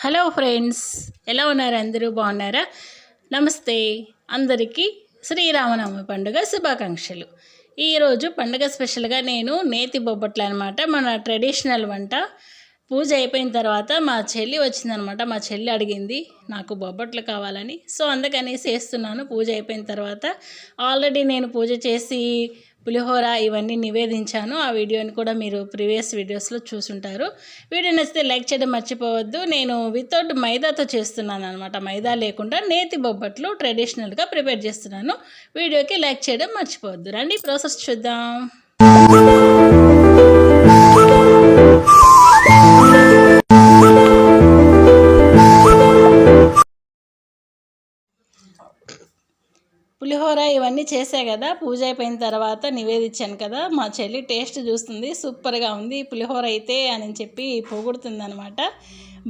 Hello friends ఎలా ఉన్నారు అందరూ? బాగున్నారా? నమస్తే. అందరికీ శ్రీరామనవమి పండుగ శుభాకాంక్షలు. ఈరోజు పండుగ స్పెషల్గా నేను నేతి బొబ్బట్లు అనమాట మన ట్రెడిషనల్ వంట. పూజ అయిపోయిన తర్వాత మా చెల్లి వచ్చిందనమాట మా చెల్లి అడిగింది నాకు బొబ్బట్లు కావాలని. సో అందుకనేసి వేస్తున్నాను. పూజ అయిపోయిన తర్వాత ఆల్రెడీ నేను పూజ చేసి పులిహోర ఇవన్నీ నివేదించాను. ఆ వీడియోని కూడా మీరు ప్రీవియస్ వీడియోస్లో చూసుంటారు. వీడియో నచ్చితే లైక్ చేయడం మర్చిపోవద్దు. నేను వితౌట్ మైదాతో చేస్తున్నాను అనమాట మైదా లేకుండా నేతి బొబ్బట్లు ట్రెడిషనల్గా ప్రిపేర్ చేస్తున్నాను. వీడియోకి లైక్ చేయడం మర్చిపోవద్దు. రండి ప్రాసెస్ చూద్దాం. పులిహోర ఇవన్నీ చేసే కదా పూజ అయిపోయిన తర్వాత నివేదించాను కదా మా చెల్లి టేస్ట్ చూస్తుంది సూపర్గా ఉంది పులిహోర అయితే అని చెప్పి పొగుడుతుంది అనమాట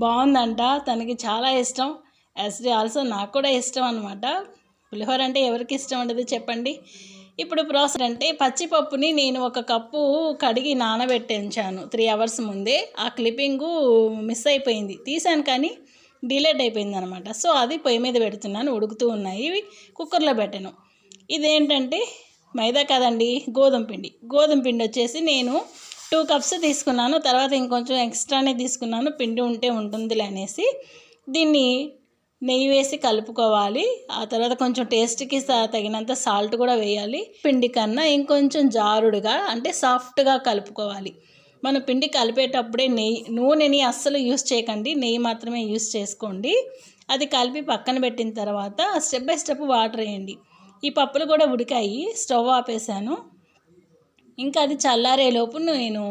బాగుందంట తనకి చాలా ఇష్టం. యాజ్ ఆల్సో నాకు కూడా ఇష్టం అనమాట పులిహోర అంటే ఎవరికి ఇష్టం ఉండదు చెప్పండి. ఇప్పుడు ప్రాసెస్ అంటే పచ్చిపప్పుని నేను ఒక కప్పు కడిగి నానబెట్టించాను త్రీ అవర్స్ ముందే. ఆ క్లిప్పింగు మిస్ అయిపోయింది. తీసాను కానీ డిలేట్ అయిపోయింది అనమాట సో అది పొయ్యి మీద పెడుతున్నాను. ఉడుకుతూ ఉన్నాయి. ఇవి కుక్కర్లో పెట్టాను. ఇదేంటంటే మైదా కాదండి గోధుమ పిండి. గోధుమ పిండి వచ్చేసి నేను టూ కప్స్ తీసుకున్నాను. తర్వాత ఇంకొంచెం ఎక్స్ట్రానే తీసుకున్నాను. పిండి ఉంటే ఉంటుందిలే అనేసి. దీన్ని నెయ్యి వేసి కలుపుకోవాలి. ఆ తర్వాత కొంచెం టేస్ట్కి తగినంత సాల్ట్ కూడా వేయాలి. పిండి కన్నా ఇంకొంచెం జారుడుగా అంటే సాఫ్ట్గా కలుపుకోవాలి. మనం పిండి కలిపేటప్పుడే నెయ్యి నూనెని అస్సలు యూస్ చేయకండి. నెయ్యి మాత్రమే యూస్ చేసుకోండి. అది కలిపి పక్కన పెట్టిన తర్వాత స్టెప్ బై స్టెప్ వాటర్ వేయండి. ఈ పప్పులు కూడా ఉడికాయి. స్టవ్ ఆపేసాను ఇంకా అది చల్లారేలోపు నేను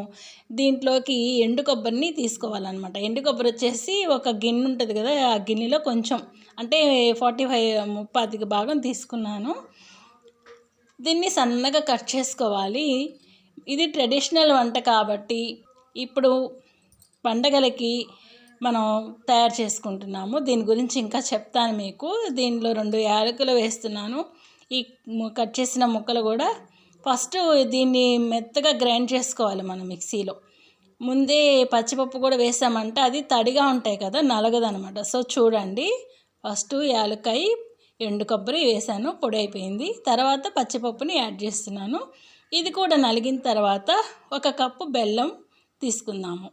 దీంట్లోకి ఎండు కొబ్బరిని తీసుకోవాలన్నమాట. ఎండు కొబ్బరి వచ్చేసి ఒక గిన్నె ఉంటుంది కదా ఆ గిన్నెలో కొంచెం అంటే ఫార్టీ ఫైవ్ ముప్పాతికి భాగం తీసుకున్నాను. దీన్ని సన్నగా కట్ చేసుకోవాలి. ఇది ట్రెడిషనల్ వంట కాబట్టి ఇప్పుడు పండగలకి మనం తయారు చేసుకుంటున్నాము. దీని గురించి ఇంకా చెప్తాను మీకు. దీనిలో రెండు యాలకులు వేస్తున్నాను. ఈ కట్ చేసిన ముక్కలు కూడా ఫస్ట్ దీన్ని మెత్తగా గ్రైండ్ చేసుకోవాలి మనం మిక్సీలో. ముందే పచ్చిపప్పు కూడా వేసామంటే అది తడిగా ఉంటాయి కదా నలగదనమాట. సో చూడండి. ఫస్ట్ యాలకాయ ఎండు కొబ్బరి వేసాను పొడి అయిపోయింది. తర్వాత పచ్చిపప్పుని యాడ్ చేస్తున్నాను. ఇది కూడా నలిగిన తర్వాత ఒక కప్పు బెల్లం తీసుకుందాము.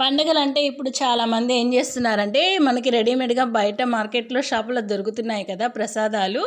పండుగలు అంటే ఇప్పుడు చాలామంది ఏం చేస్తున్నారంటే మనకి రెడీమేడ్గా బయట మార్కెట్లో షాపులో దొరుకుతున్నాయి కదా ప్రసాదాలు.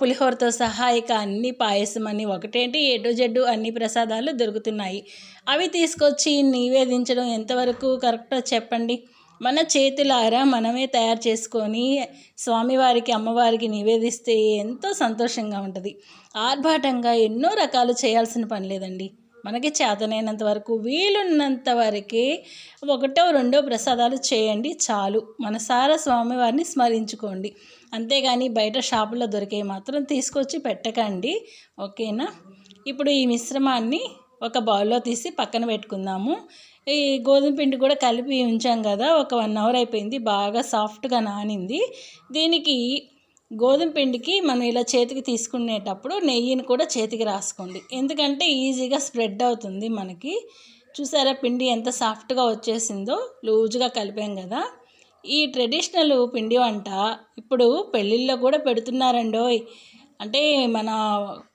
పులిహోరతో సహా ఇక అన్ని పాయసం అని ఒకటేంటి? ఎటు జడ్డు అన్ని ప్రసాదాలు దొరుకుతున్నాయి. అవి తీసుకొచ్చి నివేదించడం ఎంతవరకు కరెక్టో చెప్పండి? మన చేతులారా మనమే తయారు చేసుకొని స్వామివారికి అమ్మవారికి నివేదిస్తే ఎంతో సంతోషంగా ఉంటుంది. ఆర్భాటంగా ఎన్నో రకాలు చేయాల్సిన పని లేదండి. మనకి చేతనైనంత వరకు వీలున్నంత వరకే ఒకటో రెండో ప్రసాదాలు చేయండి చాలు. మనసారా స్వామివారిని స్మరించుకోండి. అంతేగాని బయట షాపులో దొరికే మాత్రం తీసుకొచ్చి పెట్టకండి. ఓకేనా? ఇప్పుడు ఈ మిశ్రమాన్ని ఒక బౌల్లో తీసి పక్కన పెట్టుకుందాము. ఈ గోధుమ పిండి కూడా కలిపి ఉంచాం కదా ఒక వన్ అవర్ అయిపోయింది బాగా సాఫ్ట్గా నానింది. దీనికి గోధుమ పిండికి మనం ఇలా చేతికి తీసుకునేటప్పుడు నెయ్యిని కూడా చేతికి రాసుకోండి. ఎందుకంటే ఈజీగా స్ప్రెడ్ అవుతుంది మనకి. చూసారా పిండి ఎంత సాఫ్ట్గా వచ్చేసిందో లూజ్గా కలిపాం కదా. ఈ ట్రెడిషనల్ పిండి వంట ఇప్పుడు పెళ్ళిళ్ళలో కూడా పెడుతున్నారండోయ్. అంటే మన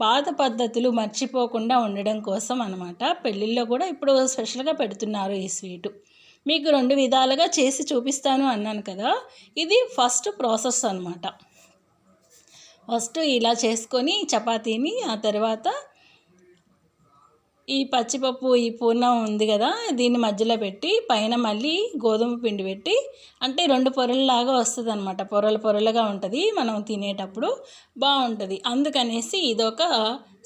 పాత పద్ధతులు మర్చిపోకుండా ఉండడం కోసం అనమాట పెళ్ళిళ్ళలో కూడా ఇప్పుడు స్పెషల్గా పెడుతున్నారు ఈ స్వీటు. మీకు రెండు విధాలుగా చేసి చూపిస్తాను అన్నాను కదా. ఇది ఫస్ట్ ప్రాసెస్ అనమాట ఫస్ట్ ఇలా చేసుకొని చపాతీని ఆ తర్వాత ఈ పచ్చిపప్పు ఈ పూర్ణం ఉంది కదా దీన్ని మధ్యలో పెట్టి పైన మళ్ళీ గోధుమ పిండి పెట్టి అంటే రెండు పొరలలాగా వస్తుంది అనమాట పొరలు పొరలుగా ఉంటుంది మనం తినేటప్పుడు బాగుంటుంది. అందుకనేసి ఇదొక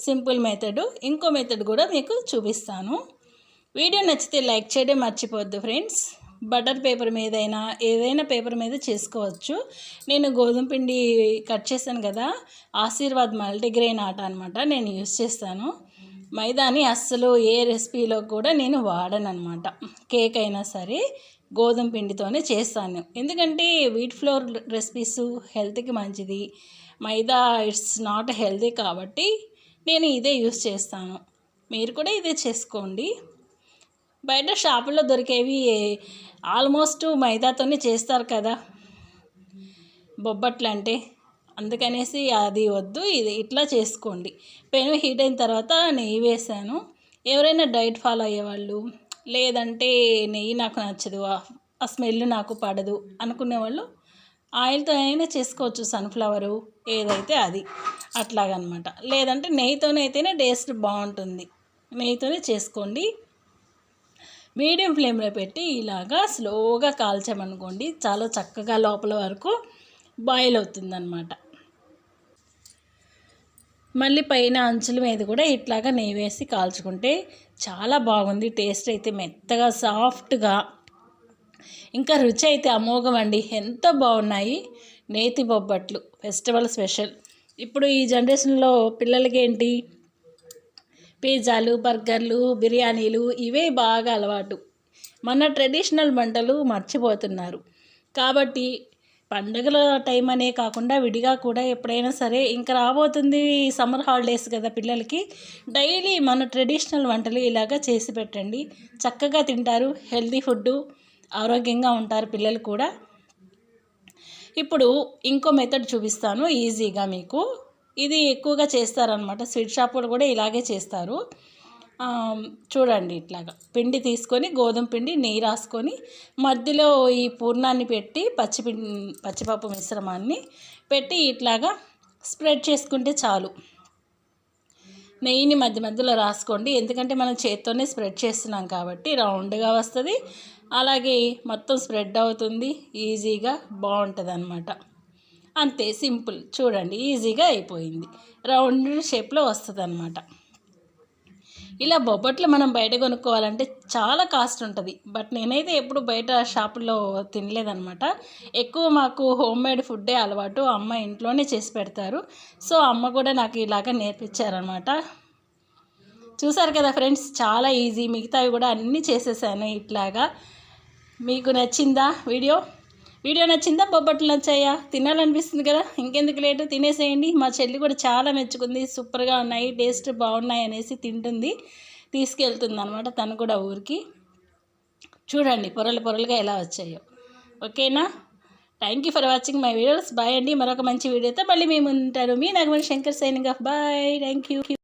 సింపుల్ మెథడ్. ఇంకో మెథడ్ కూడా మీకు చూపిస్తాను. వీడియో నచ్చితే లైక్ చేయడం మర్చిపోవద్దు ఫ్రెండ్స్. బటర్ పేపర్ మీదైనా ఏదైనా పేపర్ మీద చేసుకోవచ్చు. నేను గోధుమ పిండి కట్ చేశాను కదా ఆశీర్వాద్ మల్టీగ్రెయిన్ ఆట అనమాట నేను యూస్ చేస్తాను. మైదాని అస్సలు ఏ రెసిపీలో కూడా నేను వాడను అనమాట కేక్ అయినా సరే గోధుమ పిండితోనే చేస్తాను. ఎందుకంటే వీట్ ఫ్లోర్ రెసిపీస్ హెల్త్కి మంచిది. మైదా ఇట్స్ నాట్ హెల్తీ కాబట్టి నేను ఇదే యూస్ చేస్తాను. మీరు కూడా ఇదే చేసుకోండి. బయట షాపుల్లో దొరికేవి ఆల్మోస్ట్ మైదాతోనే చేస్తారు కదా. బొబ్బట్లు అంటే అందుకనేసి అది వద్దు ఇది ఇట్లా చేసుకోండి. పెను హీట్ అయిన తర్వాత నెయ్యి వేసాను. ఎవరైనా డైట్ ఫాలో అయ్యేవాళ్ళు లేదంటే నెయ్యి నాకు నచ్చదు ఆ స్మెల్ నాకు పడదు అనుకునేవాళ్ళు ఆయిల్తో అయినా చేసుకోవచ్చు సన్ఫ్లవరు ఏదైతే అది అట్లాగనమాట. లేదంటే నెయ్యితోనైతేనే టేస్ట్ బాగుంటుంది. నెయ్యితోనే చేసుకోండి. మీడియం ఫ్లేమ్లో పెట్టి ఇలాగా స్లోగా కాల్చామనుకోండి చాలా చక్కగా లోపల వరకు బాయిల్ అవుతుందన్నమాట మళ్ళీ పైన అంచుల మీద కూడా ఇట్లాగా నెయ్యి వేసి కాల్చుకుంటే చాలా బాగుంది. టేస్ట్ అయితే మెత్తగా సాఫ్ట్గా. ఇంకా రుచి అయితే అమోఘం అండి. ఎంత బాగున్నాయి నేతి బొబ్బట్లు. Festival special. ఇప్పుడు ఈ జనరేషన్లో పిల్లలకి ఏంటి పిజ్జాలు బర్గర్లు బిర్యానీలు ఇవే బాగా అలవాటు. మన ట్రెడిషనల్ వంటలు మర్చిపోతున్నారు. కాబట్టి పండుగల టైం అనే కాకుండా విడిగా కూడా ఎప్పుడైనా సరే ఇంకా రాబోతుంది సమ్మర్ హాలిడేస్ కదా పిల్లలకి డైలీ మన ట్రెడిషనల్ వంటలు ఇలాగా చేసి పెట్టండి. చక్కగా తింటారు హెల్తీ ఫుడ్డు ఆరోగ్యంగా ఉంటారు పిల్లలు కూడా. ఇప్పుడు ఇంకో మెథడ్ చూపిస్తాను ఈజీగా మీకు. ఇది ఎక్కువగా చేస్తారనమాట స్వీట్ షాపులు కూడా ఇలాగే చేస్తారు. చూడండి ఇట్లాగా. పిండి తీసుకొని గోధుమ పిండి నెయ్యి రాసుకొని మధ్యలో ఈ పూర్ణాన్ని పెట్టి పచ్చి పచ్చిపప్పు మిశ్రమాన్ని పెట్టి ఇట్లాగా స్ప్రెడ్ చేసుకుంటే చాలు. నెయ్యిని మధ్య మధ్యలో రాసుకోండి. ఎందుకంటే మనం చేత్తోనే స్ప్రెడ్ చేస్తున్నాం కాబట్టి రౌండ్గా వస్తుంది. అలాగే మొత్తం స్ప్రెడ్ అవుతుంది. ఈజీగా బాగుంటుంది అనమాట అంతే సింపుల్. చూడండి ఈజీగా అయిపోయింది. రౌండ్ షేప్లో వస్తుంది అనమాట ఇలా బొబ్బట్లు మనం బయట కొనుక్కోవాలంటే చాలా కాస్ట్ ఉంటుంది. బట్ నేనైతే ఎప్పుడు బయట షాపులో తినలేదనమాట ఎక్కువ మాకు హోమ్ మేడ్ ఫుడ్డే అలవాటు. అమ్మ ఇంట్లోనే చేసి పెడతారు. సో అమ్మ కూడా నాకు ఇలాగ నేర్పించారనమాట చూసారు కదా ఫ్రెండ్స్ చాలా ఈజీ. మిగతావి కూడా అన్నీ చేసేసాను ఇట్లాగా. మీకు నచ్చిందా వీడియో? వీడియో నచ్చిందా? బొబ్బట్లు నచ్చాయా? తినాలనిపిస్తుంది కదా? ఇంకెందుకు లేటు? తినేసేయండి. మా చెల్లి కూడా చాలా మెచ్చుకుంది. సూపర్గా ఉన్నాయి టేస్ట్ బాగున్నాయి అనేసి తింటుంది. తీసుకెళ్తుంది అనమాట తను కూడా ఊరికి. చూడండి పొరలు పొరలుగా ఎలా వచ్చాయో. ఓకేనా? Thank you for watching my videos bye అండి. మరొక మంచి వీడియోతో మళ్ళీ మేము ఉంటారు మీ Nagamani Shankar signing off. Bye thank you